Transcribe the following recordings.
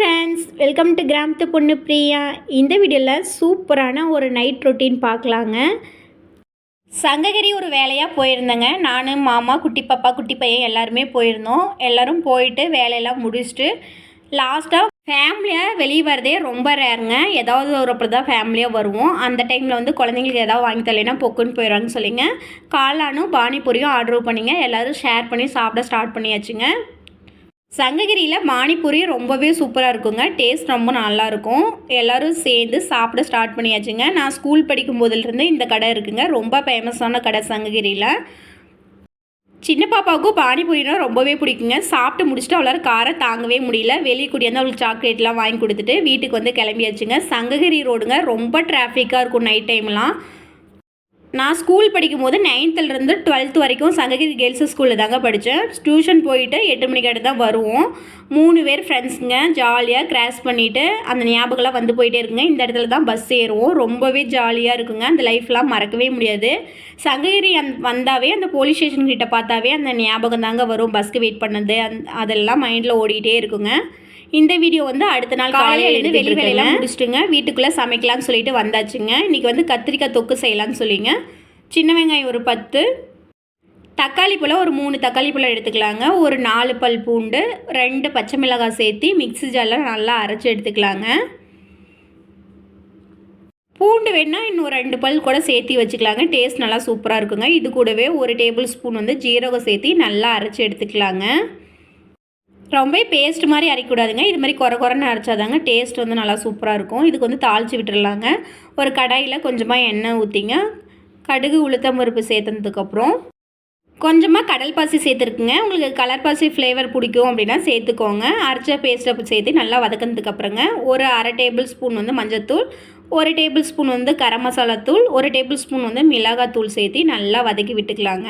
Friends welcome to கிராமத்து பொண்ணு பிரியா இந்த வீடியோவில் சூப்பரான ஒரு நைட் ரொட்டீன் பார்க்கலாங்க. சங்ககிரி ஒரு வேலையாக போயிருந்தேங்க. நான் மாமா குட்டி பாப்பா குட்டி பையன் எல்லாருமே போயிருந்தோம். எல்லோரும் போயிட்டு வேலையெல்லாம் முடிச்சுட்டு லாஸ்ட்டாக ஃபேமிலியாக வெளியே வரதே ரொம்ப ரேருங்க ஏதாவது ஒரு அப்படி தான் ஃபேமிலியாக வருவோம். அந்த டைமில் வந்து குழந்தைங்களுக்கு ஏதாவது வாங்கி தரலைன்னா பொக்குன்னு போயிடுறாங்கன்னு சொல்லிங்க. காளானும் பானிபூரியும் ஆர்டர் பண்ணிங்க. எல்லோரும் ஷேர் பண்ணி சாப்பிட ஸ்டார்ட் பண்ணியாச்சுங்க. சங்ககிரியில் பானிபூரி ரொம்பவே சூப்பராக இருக்குங்க. டேஸ்ட் ரொம்ப நல்லாயிருக்கும் எல்லோரும் சேர்ந்து சாப்பிட ஸ்டார்ட் பண்ணியாச்சுங்க. நான் ஸ்கூல் படிக்கும் போதிலிருந்து இந்த கடை இருக்குங்க. ரொம்ப ஃபேமஸான கடை சங்ககிரியில். சின்ன பாப்பாவுக்கும் பானிபூரினா ரொம்பவே பிடிக்குங்க. சாப்பிட்டு முடிச்சுட்டு அவளால் காரை தாங்கவே முடியல. வெளியே கூடியாந்து அவளுக்கு சாக்லேட்லாம் வாங்கி கொடுத்துட்டு வீட்டுக்கு வந்து கிளம்பியாச்சுங்க. சங்ககிரி ரோடுங்க ரொம்ப டிராஃபிக்காக இருக்கும் நைட் டைம்லாம் நான் ஸ்கூல் படிக்கும் போது நைன்த்துலேருந்து டுவெல்த் வரைக்கும் சங்ககிரி கேர்ள்ஸ் ஸ்கூலில் தாங்க படித்தேன் டியூஷன் போயிட்டு எட்டு மணிக்கு தான் வருவோம். மூணு பேர் ஃப்ரெண்ட்ஸுங்க ஜாலியாக கிராஸ் பண்ணிவிட்டு அந்த ஞாபகம்லாம் வந்து போயிட்டே இருக்குங்க. இந்த இடத்துல தான் பஸ் ஏறுவோம். ரொம்பவே ஜாலியாக இருக்குங்க. அந்த லைஃப்லாம் மறக்கவே முடியாது. சங்ககிரி அந் வந்தாவே அந்த போலீஸ் ஸ்டேஷன் கிட்ட பார்த்தாவே அந்த ஞாபகம் தாங்க வரும். பஸ்க்கு வெயிட் பண்ணது அந் அதெல்லாம் மைண்டில் ஓடிக்கிட்டே இருக்குங்க. இந்த வீடியோ வந்து அடுத்த நாள் காலையில் எழுந்து வெளி வேலையெல்லாம் முடிச்சுட்டுங்க. வீட்டுக்குள்ளே சமைக்கலாம்னு சொல்லிட்டு வந்தாச்சுங்க. இன்றைக்கி வந்து கத்திரிக்காய் தொக்கு செய்யலாம்னு சொல்லிங்க. சின்ன வெங்காயம் ஒரு பத்து. தக்காளி பழம் ஒரு மூணு தக்காளி பழம் எடுத்துக்கலாங்க. ஒரு நாலு பல் பூண்டு ரெண்டு பச்சை மிளகாய் சேர்த்து மிக்ஸி ஜாரில் நல்லா அரைச்சி எடுத்துக்கலாங்க. பூண்டு வேணால் இன்னும் ரெண்டு பல் கூட சேர்த்து வச்சுக்கலாங்க. டேஸ்ட் நல்லா சூப்பராக இருக்குங்க. இது கூடவே ஒரு டேபிள் ஸ்பூன் வந்து ஜீரகம் சேர்த்து நல்லா அரைச்சி எடுத்துக்கலாங்க. ரொம்ப பேஸ்ட் மாதிரி அரைக்கூடாதுங்க இது மாதிரி குறை குறைன்னு அரைச்சாதாங்க டேஸ்ட் வந்து நல்லா சூப்பராக இருக்கும். இதுக்கு வந்து தாளித்து விட்டுடலாங்க ஒரு கடாயில் கொஞ்சமாக எண்ணெய் ஊற்றிங்க கடுகு உளுத்தம் பருப்பு சேர்த்ததுக்கப்புறம் கொஞ்சமாக கடல் பாசி சேர்த்துருக்குங்க. உங்களுக்கு கலர் பாசி ஃப்ளேவர் பிடிக்கும் அப்படின்னா சேர்த்துக்கோங்க. அரைச்ச பேஸ்ட்டை சேர்த்து நல்லா வதக்கினதுக்கப்புறங்க ஒரு அரை டேபிள் ஸ்பூன் வந்து மஞ்சத்தூள் ஒரு டேபிள் ஸ்பூன் வந்து கரம் மசாலா தூள் ஒரு டேபிள் ஸ்பூன் வந்து மிளகாத்தூள் சேர்த்து நல்லா வதக்கி விட்டுக்கலாங்க.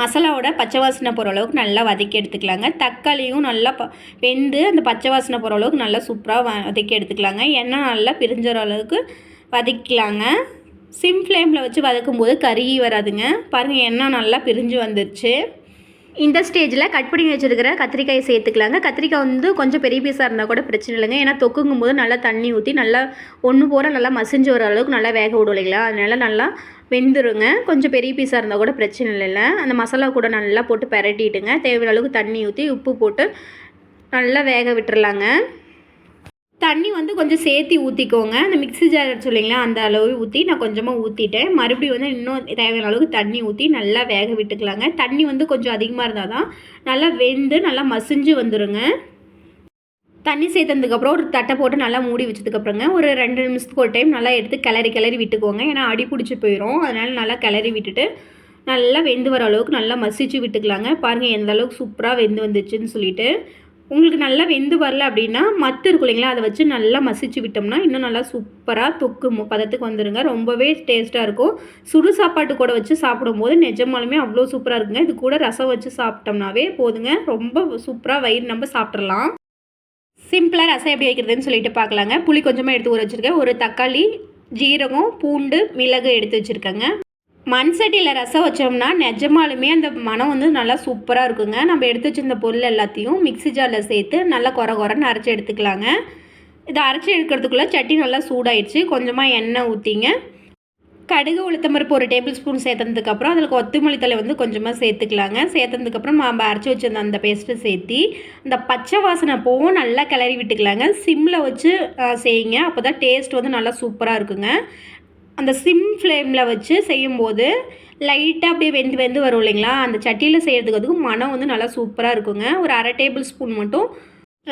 மசாலாவோட பச்சை வாசனை போகிற அளவுக்கு நல்லா வதக்கி எடுத்துக்கலாங்க. தக்காளியும் நல்லா ப வெந்து அந்த பச்சை வாசனை போகிற அளவுக்கு நல்லா சூப்பராக வதக்கி எடுத்துக்கலாங்க. எண்ணெய் நல்லா பிரிஞ்சுற அளவுக்கு வதக்கலாங்க சிம் ஃப்ளேமில் வச்சு வதக்கும் போது கருகி வராதுங்க. பாருங்கள் எண்ணெய் நல்லா பிரிஞ்சு வந்துடுச்சு இந்த ஸ்டேஜில் கட் பண்ணி வச்சுருக்கிற கத்திரிக்காயை சேர்த்துக்கலாங்க. கத்திரிக்காய் வந்து கொஞ்சம் பெரிய பீஸாக இருந்தால் கூட பிரச்சனை இல்லைங்க. ஏன்னா தொக்குங்கும் போது நல்லா தண்ணி ஊற்றி நல்லா ஒன்று போகிற நல்லா மசிஞ்சு வர அளவுக்கு நல்லா வேக விடும் இல்லைங்களா? அதனால நல்லா வெந்துருங்க. கொஞ்சம் பெரிய பீஸாக இருந்தால் கூட பிரச்சனை இல்லை அந்த மசாலா கூட நல்லா போட்டு பரட்டிட்டுங்க. தேவையான அளவுக்கு தண்ணி ஊற்றி உப்பு போட்டு நல்லா வேக விட்டுறலாங்க. தண்ணி வந்து கொஞ்சம் சேர்த்து ஊற்றிக்கோங்க அந்த மிக்ஸி ஜார் சொல்லிங்களா அந்த அளவு ஊற்றி நான் கொஞ்சமாக ஊற்றிட்டேன் மறுபடியும் வந்து இன்னும் தேவையான அளவுக்கு தண்ணி ஊற்றி நல்லா வேக விட்டுக்கலாங்க. தண்ணி வந்து கொஞ்சம் அதிகமாக இருந்தால் தான் நல்லா வெந்து நல்லா மசிஞ்சு வந்துடுங்க தண்ணி சேர்த்ததுக்கப்புறம் ஒரு தட்டை போட்டு நல்லா மூடி வச்சதுக்கப்புறங்க ஒரு ரெண்டு நிமிஷத்துக்கு ஒரு டைம் நல்லா எடுத்து கிளறி கிளறி விட்டுக்கோங்க. ஏன்னா அடி பிடிச்சி போயிடும் அதனால் நல்லா கிளறி விட்டுட்டு நல்லா வெந்து வர அளவுக்கு நல்லா மசிச்சு விட்டுக்கலாங்க. பாருங்கள் எந்த அளவுக்கு சூப்பராக வெந்து வந்துச்சுன்னு சொல்லிட்டு. உங்களுக்கு நல்லா வெந்து வரல அப்படின்னா மத்து இருக்கும் இல்லைங்களா? அதை வச்சு நல்லா மசிச்சு விட்டோம்னா இன்னும் நல்லா சூப்பராக தொக்கு பதத்துக்கு வந்துடுங்க ரொம்பவே டேஸ்ட்டாக இருக்கும். சுடு சாப்பாட்டு கூட வச்சு சாப்பிடும்போது நிஜமாலுமே அவ்வளோ சூப்பராக இருக்குங்க. இது கூட ரசம் வச்சு சாப்பிட்டோம்னாவே போதுங்க. ரொம்ப சூப்பராக வயிறு நம்ம சாப்பிட்றலாம். சிம்பிளாக ரசம் எப்படி வைக்கிறதுன்னு சொல்லிட்டு பார்க்கலாங்க. புளி கொஞ்சமாக எடுத்து ஊற வச்சுருக்கேன். ஒரு தக்காளி ஜீரகம் பூண்டு மிளகு எடுத்து வச்சுருக்கேங்க. மண் சட்டியில் ரசம் வச்சோம்னா நிஜமாலுமே அந்த மனம் வந்து நல்லா சூப்பராக இருக்குங்க. நம்ம எடுத்து வச்சிருந்த பொருள் எல்லாத்தையும் மிக்சி ஜாரில் சேர்த்து நல்லா குறை குறைன்னு அரைச்சி எடுத்துக்கலாங்க. இதை அரைச்சி எடுக்கிறதுக்குள்ளே சட்டி நல்லா சூடாயிடுச்சு. கொஞ்சமாக எண்ணெய் ஊற்றிங்க கடுகு உளுத்தம்பருப்பு ஒரு டேபிள் ஸ்பூன் சேர்த்ததுக்கப்புறம் அதில் கொத்தமல்லி தலை வந்து கொஞ்சமாக சேர்த்துக்கலாங்க. சேர்த்ததுக்கப்புறம் நம்ம அரைச்சி வச்சிருந்த அந்த பேஸ்ட்டை சேர்த்தி அந்த பச்சை வாசனை போவும் நல்லா கிளறி விட்டுக்கலாங்க. சிம்மில் வச்சு செய்யுங்க. அப்போ தான் டேஸ்ட் வந்து நல்லா சூப்பராக இருக்குங்க. அந்த சிம் ஃப்ளேமில் வச்சு செய்யும்போது லைட்டாக அப்படியே வெந்து வெந்து வரும் இல்லைங்களா? அந்த சட்டியில் செய்கிறதுக்கு அதுக்கும் மனம் வந்து நல்லா சூப்பராக இருக்குங்க. ஒரு அரை டேபிள் ஸ்பூன் மட்டும்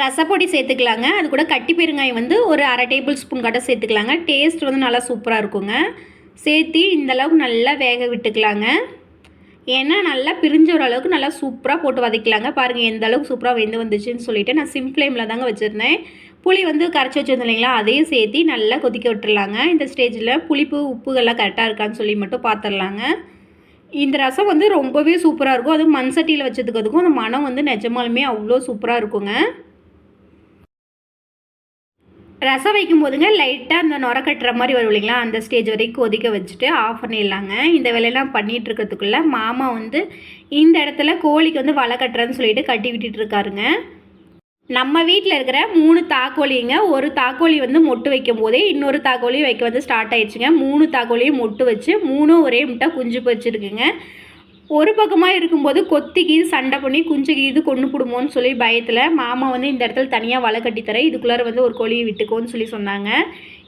ரசப்பொடி சேர்த்துக்கலாங்க. அது கூட கட்டி பெருங்காயம் வந்து ஒரு அரை டேபிள் ஸ்பூன் கட்ட சேர்த்துக்கலாங்க. டேஸ்ட் வந்து நல்லா சூப்பராக இருக்குங்க. சேர்த்து இந்தளவுக்கு நல்லா வேக விட்டுக்கலாங்க. ஏன்னா நல்லா பிரிஞ்ச ஓரளவுக்கு நல்லா சூப்பராக போட்டு வதக்கலாங்க. பாருங்கள் எந்த அளவுக்கு சூப்பராக வெந்து வந்துச்சுன்னு சொல்லிவிட்டு நான் சிம் ஃப்ளேமில் தாங்க வச்சுருந்தேன். புளி வந்து கரைச்சி வச்சுருந்தோம் இல்லைங்களா அதையும் சேர்த்து நல்லா கொதிக்க விட்டுருலாங்க இந்த ஸ்டேஜில் புளிப்பு உப்புகள்லாம் கரெக்டாக இருக்கான்னு சொல்லி மட்டும் பார்த்துடலாங்க இந்த ரசம் வந்து ரொம்பவே சூப்பராக இருக்கும். அதுவும் மண் சட்டியில் வச்சதுக்கு அதுக்கும் அந்த மனம் வந்து நிஜமாலுமே அவ்வளோ சூப்பராக இருக்குங்க. ரசம் வைக்கும் போதுங்க லைட்டாக அந்த நுர கட்டுற மாதிரி வரும் இல்லைங்களா அந்த ஸ்டேஜ் வரைக்கும் கொதிக்க வச்சுட்டு ஆஃப் பண்ணிடலாங்க. இந்த வேலையெல்லாம் பண்ணிகிட்டு இருக்கிறதுக்குள்ளே மாமா வந்து இந்த இடத்துல கோழிக்கு வந்து வலை கட்டுறேன்னு சொல்லிட்டு கட்டி விட்டுட்டு இருக்காருங்க. நம்ம வீட்டில் இருக்கிற மூணு தாக்கோழிங்க ஒரு தாக்கோழி வந்து மொட்டு வைக்கும் போதே இன்னொரு தாக்கோழி வைக்க வந்து ஸ்டார்ட் ஆயிடுச்சுங்க. மூணு தாக்கோழியும் மொட்டு வச்சு மூணும் ஒரே முட்டை குஞ்சு வச்சுருக்குங்க. ஒரு பக்கமாக இருக்கும்போது கொத்திக்கு சண்டை பண்ணி குஞ்சுக்கு இது கொண்டு போடுமோன்னு சொல்லி பயத்தில் மாமா வந்து இந்த இடத்துல தனியாக வலை கட்டித்தரேன் இதுக்குள்ளார வந்து ஒரு கோழியை விட்டுக்கோன்னு சொல்லி சொன்னாங்க.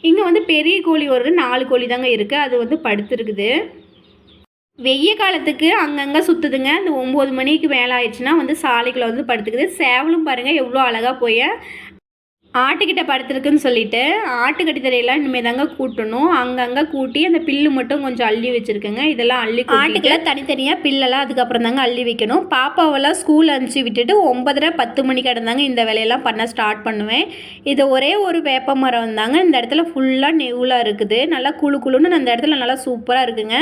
இங்கே வந்து பெரிய கோழி ஒரு நாலு கோழி தாங்க இருக்குது அது வந்து படுத்துருக்குது. வெய்ய காலத்துக்கு அங்கங்கே சுற்றுதுங்க இந்த ஒம்பது மணிக்கு மேலே ஆயிடுச்சுன்னா வந்து சாலைகளை வந்து படுத்துக்குது. சேவலும் பாருங்கள் எவ்வளோ அழகாக போய் ஆட்டுக்கிட்ட படுத்துருக்குன்னு சொல்லிட்டு ஆட்டுக்கட்டி தரையெல்லாம் இனிமேல் தாங்க கூட்டணும். அங்கங்கே கூட்டி அந்த பில்லு மட்டும் கொஞ்சம் அள்ளி வச்சுருக்குங்க. இதெல்லாம் அள்ளி ஆட்டுக்கெல்லாம் தனித்தனியாக பில்லெல்லாம் அதுக்கப்புறம் தாங்க அள்ளி வைக்கணும். பாப்பாவெல்லாம் ஸ்கூல் அனுப்பிச்சி விட்டுட்டு ஒன்பதரை பத்து மணிக்கு கிடந்தாங்க இந்த வேலையெல்லாம் பண்ண ஸ்டார்ட் பண்ணுவேன். இது ஒரே ஒரு வேப்ப மரம் தாங்க இந்த இடத்துல ஃபுல்லாக நெவுலாக இருக்குது. நல்லா குழு குழுன்னு அந்த இடத்துல நல்லா சூப்பராக இருக்குங்க.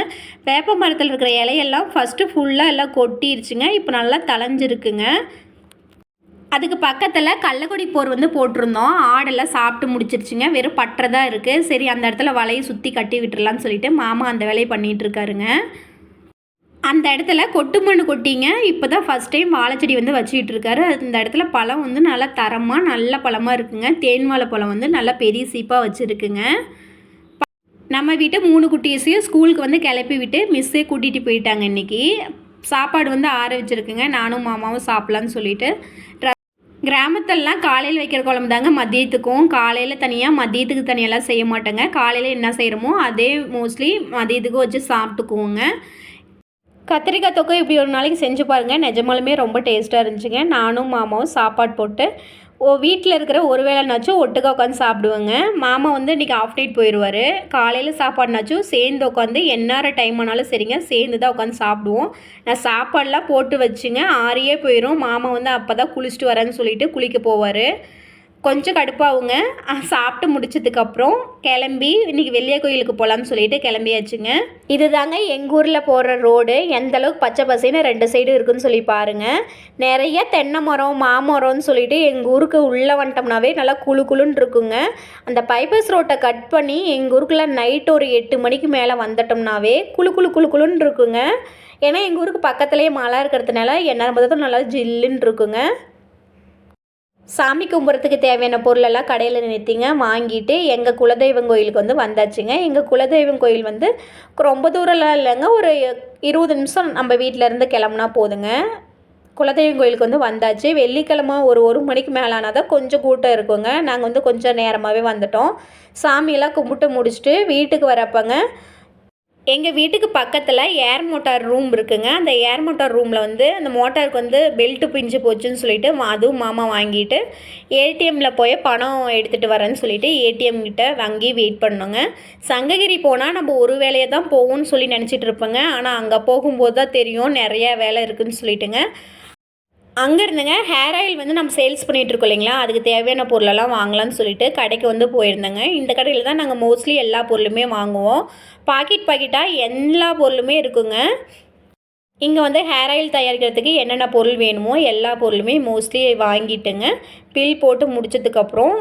வேப்ப மரத்தில் இருக்கிற இலையெல்லாம் ஃபஸ்ட்டு ஃபுல்லாக எல்லாம் கொட்டிருச்சுங்க. இப்போ நல்லா தளைஞ்சிருக்குங்க அதுக்கு பக்கத்தில் கள்ளக்குடி போர் வந்து போட்டிருந்தோம். ஆடெல்லாம் சாப்பிட்டு முடிச்சிருச்சுங்க. வெறும் பற்றை தான் இருக்குது சரி அந்த இடத்துல வலையை சுற்றி கட்டி விட்டுறலான்னு சொல்லிட்டு மாமா அந்த வேலையை பண்ணிகிட்டு இருக்காருங்க. அந்த இடத்துல கொட்டு மண்ணு கொட்டிங்க. இப்போ தான் ஃபஸ்ட் டைம் வாழைச்செடி வந்து வச்சுக்கிட்டு இருக்காரு. அந்த இடத்துல பழம் வந்து நல்லா தரமாக நல்ல பழமாக இருக்குங்க. தேன் வாழை பழம் வந்து நல்லா பெரிய சீப்பாக வச்சுருக்குங்க. நம்ம வீட்டை மூணு குட்டீஸையும் ஸ்கூலுக்கு வந்து கிளப்பி விட்டு மிஸ்ஸே கூட்டிகிட்டு போயிட்டாங்க இன்றைக்கி சாப்பாடு வந்து ஆற வச்சுருக்குங்க. நானும் மாமாவும் சாப்பிட்லான்னு சொல்லிட்டு கிராமத்திலலாம் காலையில் வைக்கிற குழம்பு தாங்க மதியத்துக்கும். காலையில் தனியாக மதியத்துக்கு தனியெல்லாம் செய்ய மாட்டேங்க. காலையில் என்ன செய்கிறோமோ அதே மோஸ்ட்லி மதியத்துக்கு வச்சு சாப்பிட்டுக்குவோங்க. கத்திரிக்காய் தொக்கை இப்படி ஒரு நாளைக்கு செஞ்சு பாருங்கள் நிஜமாலுமே ரொம்ப டேஸ்ட்டாக இருந்துச்சுங்க. நானும் மாமாவும் சாப்பாடு போட்டு ஓ வீட்டில் இருக்கிற ஒரு வேளைனாச்சும் ஒட்டுக்கா உட்காந்து சாப்பிடுவேங்க. மாமா வந்து இன்றைக்கி ஆஃப் நைட் போயிடுவார் காலையில் சாப்பாடுனாச்சும் சேர்ந்து உட்காந்து எந்நேர டைம் ஆனாலும் சரிங்க சேர்ந்து தான் உட்காந்து சாப்பிடுவோம். நான் சாப்பாடெலாம் போட்டு வச்சுங்க ஆறியே போயிடும் மாமா வந்து அப்போ தான் குளிச்சுட்டு வரேன்னு சொல்லிட்டு குளிக்க போவார். கொஞ்சம் கடுப்பாகுங்க. சாப்பிட்டு முடிச்சதுக்கப்புறம் கிளம்பி இன்றைக்கி வெள்ளிய கோயிலுக்கு போகலான்னு சொல்லிட்டு கிளம்பியாச்சுங்க. இது தாங்க எங்கள் ஊரில் போகிற ரோடு. எந்த அளவுக்கு பச்சை பசைன்னு ரெண்டு சைடு இருக்குன்னு சொல்லி பாருங்கள் நிறைய தென்னை மரம் மாமரம்னு சொல்லிட்டு எங்கள் ஊருக்கு உள்ளே வந்துட்டோம்னாவே நல்லா குழு குழுன்னு இருக்குங்க. அந்த பைபஸ் ரோட்டை கட் பண்ணி எங்கள் ஊருக்குள்ளே நைட் ஒரு எட்டு மணிக்கு மேலே வந்துட்டோம்னாவே குழு குழு குழு குழுன்னு இருக்குங்க. ஏன்னா எங்கள் ஊருக்கு பக்கத்துலேயே மழை இருக்கிறதுனால என்ன பார்த்ததும் நல்லா ஜில்லுன்னு இருக்குங்க. சாமி கும்பிட்றதுக்கு தேவையான பொருளெல்லாம் கடையில் நிறுத்திங்க வாங்கிட்டு எங்கள் குலதெய்வம் கோயிலுக்கு வந்து வந்தாச்சுங்க. எங்கள் குலதெய்வம் கோயில் வந்து ரொம்ப தூரம்லாம் இல்லைங்க. ஒரு இருபது நிமிஷம் நம்ம வீட்டிலேருந்து கிளம்புனா போதுங்க. குலதெய்வம் கோயிலுக்கு வந்து வந்தாச்சு. வெள்ளிக்கிழமை ஒரு ஒரு மணிக்கு மேலானால் தான் கொஞ்சம் கூட்டம் இருக்குங்க. நாங்கள் வந்து கொஞ்சம் நேரமாகவே வந்துட்டோம். சாமியெல்லாம் கும்பிட்டு முடிச்சுட்டு வீட்டுக்கு வரப்போங்க. எங்கள் வீட்டுக்கு பக்கத்தில் ஏர் மோட்டார் ரூம் இருக்குங்க. அந்த ஏர் மோட்டார் ரூமில் வந்து அந்த மோட்டாருக்கு வந்து பெல்ட்டு பிஞ்சு போச்சுன்னு சொல்லிட்டு அதுவும் மாமா வாங்கிட்டு ஏடிஎம்மில் போய் பணம் எடுத்துகிட்டு வரேன்னு சொல்லிட்டு ஏடிஎம் கிட்ட வாங்கி வெயிட் பண்ணோங்க. சங்ககிரி போனால் நம்ம ஒரு வேலையை தான் போகும்னு சொல்லி நினச்சிட்டு இருப்பேங்க. ஆனால் அங்கே போகும்போது தான் தெரியும். நிறையா வேலை இருக்குதுன்னு சொல்லிட்டுங்க. அங்கே இருந்துங்க ஹேர் ஆயில் வந்து நம்ம சேல்ஸ் பண்ணிகிட்ருக்கோம் இல்லைங்களா? அதுக்கு தேவையான பொருளெல்லாம் வாங்கலாம்னு சொல்லிட்டு கடைக்கு வந்து போயிருந்தேங்க. இந்த கடையில் தான் நாங்கள் மோஸ்ட்லி எல்லா பொருளுமே வாங்குவோம். பாக்கெட் பாக்கெட்டாக எல்லா பொருளுமே இருக்குங்க. இங்கே வந்து ஹேர் ஆயில் தயாரிக்கிறதுக்கு என்னென்ன பொருள் வேணுமோ எல்லா பொருளுமே மோஸ்ட்லி வாங்கிட்டுங்க. பில் போட்டு முடிச்சதுக்கப்புறம்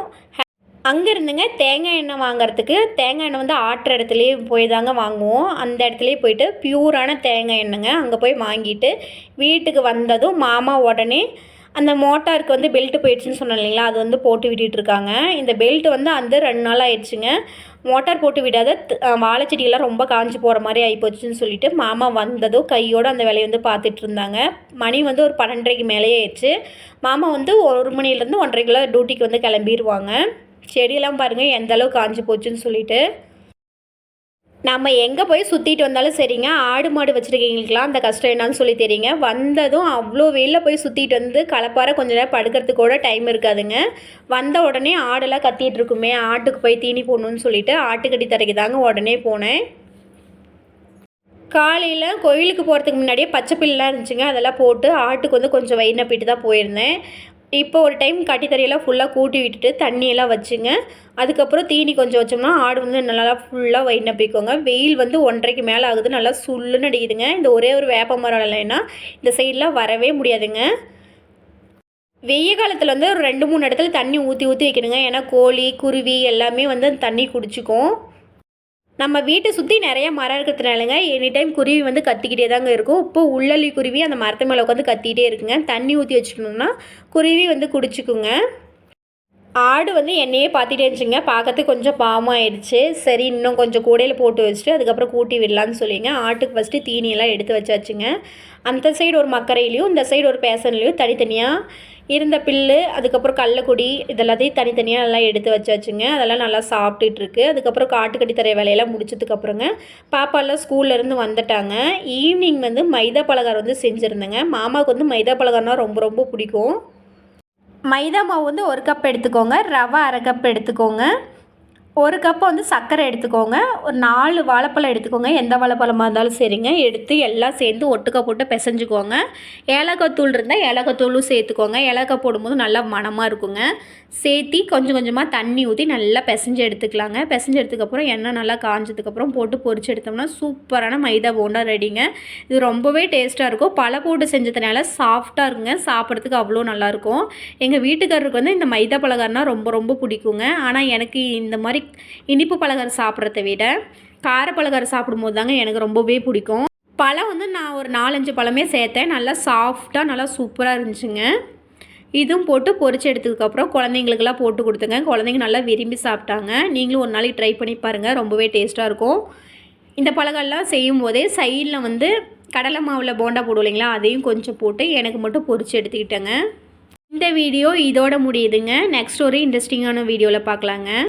அங்கே இருந்துங்க தேங்காய் எண்ணெய் வாங்குறதுக்கு. தேங்காய் எண்ணெய் வந்து ஆட்டுற இடத்துலையே போய் தாங்க வாங்குவோம். அந்த இடத்துலையே போயிட்டு பியூரான தேங்காய் எண்ணெய்ங்க அங்கே போய் வாங்கிட்டு வீட்டுக்கு வந்ததும் மாமா உடனே அந்த மோட்டாருக்கு வந்து பெல்ட்டு போயிடுச்சுன்னு சொன்னோம் இல்லைங்களா? அது வந்து போட்டு விட்டுட்டு இருக்காங்க. இந்த பெல்ட் வந்து அந்த ரெண்டு நாள் ஆயிடுச்சுங்க. மோட்டார் போட்டு விடாத வாழைச்செடியெல்லாம் ரொம்ப காஞ்சி போகிற மாதிரி ஆகிப்போச்சுன்னு சொல்லிட்டு மாமா வந்ததும் கையோடு அந்த வேலையை வந்து பார்த்துட்டு இருந்தாங்க. மணி வந்து ஒரு பன்னெண்டரைக்கு மேலேயே ஆயிடுச்சு. மாமா வந்து ஒரு மணிலேருந்து ஒன்றரைக்குள்ளே டியூட்டிக்கு வந்து கிளம்பிடுவாங்க செடியெல்லாம் பாருங்கள் எந்த அளவுக்கு காஞ்சி போச்சுன்னு சொல்லிட்டு. நம்ம எங்கே போய் சுற்றிட்டு வந்தாலும் சரிங்க ஆடு மாடு வச்சுருக்கீங்களுக்கெல்லாம் அந்த கஷ்டம் என்னன்னு சொல்லி தெரியுங்க. வந்ததும் அவ்வளோ வெயிலில் போய் சுற்றிட்டு வந்து கலப்பார கொஞ்ச நேரம் படுக்கிறதுக்கு கூட டைம் இருக்காதுங்க. வந்த உடனே ஆடெல்லாம் கத்திட்டு இருக்குமே ஆட்டுக்கு போய் தீனி போடணுன்னு சொல்லிட்டு ஆட்டுக்கட்டி தரைக்கு தாங்க உடனே போனேன். காலையில் கோயிலுக்கு போகிறதுக்கு முன்னாடியே பச்சை பில்லாம் இருந்துச்சுங்க அதெல்லாம் போட்டு ஆட்டுக்கு வந்து கொஞ்சம் வயிறு நப்பிட்டு தான் போயிருந்தேன். இப்போ ஒரு டைம் கட்டித்தறியெல்லாம் ஃபுல்லாக கூட்டி விட்டுட்டு தண்ணியெல்லாம் வச்சுங்க. அதுக்கப்புறம் தீனி கொஞ்சம் வச்சோம்னா ஆடு வந்து நல்லா ஃபுல்லாக வயிறு நப்பிக்கோங்க வெயில் வந்து ஒன்றரைக்கு மேலே ஆகுது நல்லா சுல்லுன்னு அடிக்குதுங்க. இந்த ஒரே ஒரு வேப்ப மரம் இல்லைன்னா இந்த சைடெலாம் வரவே முடியாதுங்க. வெய்ய காலத்தில் வந்து ஒரு ரெண்டு மூணு இடத்துல தண்ணி ஊற்றி ஊற்றி வைக்கணுங்க. ஏன்னா கோழி குருவி எல்லாமே வந்து தண்ணி குடிச்சிக்கும். நம்ம வீட்டை சுற்றி நிறைய மரம் இருக்கிறதுனாலங்க எனி டைம் குருவி வந்து கத்திக்கிட்டே தாங்க இருக்கும். இப்போ உள்ளலி குருவி அந்த மரத்து மேலே உட்காந்து கத்திக்கிட்டே இருக்குங்க. தண்ணி ஊற்றி வச்சுக்கணுன்னா குருவி வந்து குடிச்சுக்குங்க. ஆடு வந்து என்னையே பார்த்துட்டே இருந்துச்சுங்க. பார்க்கறதுக்கு கொஞ்சம் பாவமாயிடுச்சு சரி இன்னும் கொஞ்சம் கூடையில் போட்டு வச்சுட்டு அதுக்கப்புறம் கூட்டி விடலான்னு சொல்லிங்க. ஆட்டுக்கு ஃபஸ்ட்டு தீனியெல்லாம் எடுத்து வச்சாச்சுங்க. அந்த சைடு ஒரு மக்கரையிலையும் இந்த சைடு ஒரு பேசன்லேயும் தனித்தனியாக இருந்த பில்லு அதுக்கப்புறம் கள்ளக்குடி இதெல்லாத்தையும் தனித்தனியாக நல்லா எடுத்து வச்சாச்சுங்க. அதெல்லாம் நல்லா சாப்பிட்டுட்ருக்கு. அதுக்கப்புறம் காட்டுக்கட்டி தர வேலையெல்லாம் முடிச்சதுக்கப்புறங்க பாப்பாலாம் ஸ்கூல்லேருந்து வந்துட்டாங்க. ஈவினிங் வந்து மைதா பலகாரம் வந்து செஞ்சுருந்தேங்க. மாமாவுக்கு வந்து மைதா பலகாரம்னா ரொம்ப ரொம்ப பிடிக்கும். மைதா மாவு வந்து ஒரு கப் எடுத்துக்கோங்க. ரவை அரை கப் எடுத்துக்கோங்க. ஒரு கப் வந்து சர்க்கரை எடுத்துக்கோங்க. ஒரு நாலு வாழைப்பழம் எடுத்துக்கோங்க. எந்த வாழைப்பழமாக இருந்தாலும் சரிங்க. எடுத்து எல்லாம் சேர்ந்து ஒட்டுக்கா போட்டு பிசைஞ்சுக்கோங்க. ஏலக்காய் தூள் இருந்தால் ஏலக்காய் தூளும் சேர்த்துக்கோங்க. ஏலக்காய் போடும்போது நல்லா மணமாக இருக்குங்க. சேர்த்தி கொஞ்சம் கொஞ்சமாக தண்ணி ஊற்றி நல்லா பிசைஞ்சு எடுத்துக்கலாங்க. பிசைஞ்சு எடுத்துக்கப்புறம் எண்ணெய் நல்லா காஞ்சதுக்கப்புறம் போட்டு பொரிச்சு எடுத்தோம்னா சூப்பரான மைதா போண்டா ரெடிங்க. இது ரொம்பவே டேஸ்ட்டாக இருக்கும். பழ போட்டு செஞ்சதுனால சாஃப்டாக இருக்குங்க. சாப்பிட்றதுக்கு அவ்வளோ நல்லாயிருக்கும் எங்கள் வீட்டுக்காரருக்கு வந்து இந்த மைதா பலகாரம்னா ரொம்ப ரொம்ப பிடிக்குங்க. ஆனால் எனக்கு இந்த மாதிரி இனிப்பு பலகாரம் சாப்பிட்றத விட கார பலகாரம் சாப்பிடும்போது தாங்க எனக்கு ரொம்பவே பிடிக்கும். பழம் வந்து நான் ஒரு நாலஞ்சு பழமே சேர்த்தேன். நல்லா சாஃப்டாக நல்லா சூப்பராக இருந்துச்சுங்க. இதுவும் போட்டு பொறிச்சு எடுத்ததுக்கப்புறம் குழந்தைங்களுக்கெல்லாம் போட்டு கொடுத்துங்க. குழந்தைங்க நல்லா விரும்பி சாப்பிட்டாங்க. நீங்களும் ஒரு நாளைக்கு ட்ரை பண்ணி பாருங்கள் ரொம்பவே டேஸ்ட்டாக இருக்கும். இந்த பலகாரம்லாம் செய்யும் போதே சைடில் வந்து கடலை மாவில் போண்டா போடுவோம் இல்லைங்களா? அதையும் கொஞ்சம் போட்டு எனக்கு மட்டும் பொறிச்சு எடுத்துக்கிட்டேங்க. இந்த வீடியோ இதோட முடியுதுங்க. நெக்ஸ்ட் ஒரு இன்ட்ரெஸ்டிங்கான வீடியோவில் பார்க்கலாங்க.